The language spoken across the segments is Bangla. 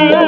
Yeah.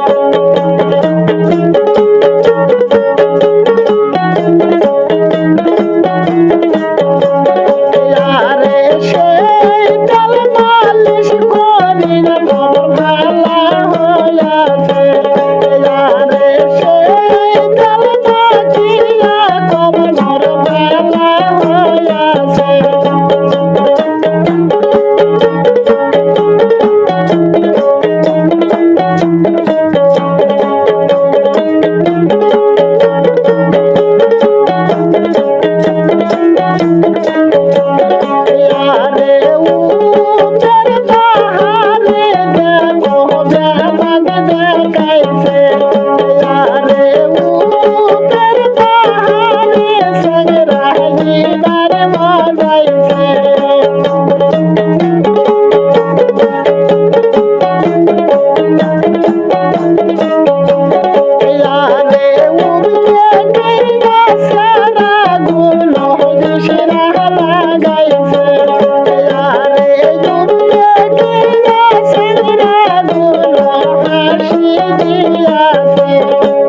দেখাইছে আরে Thank you.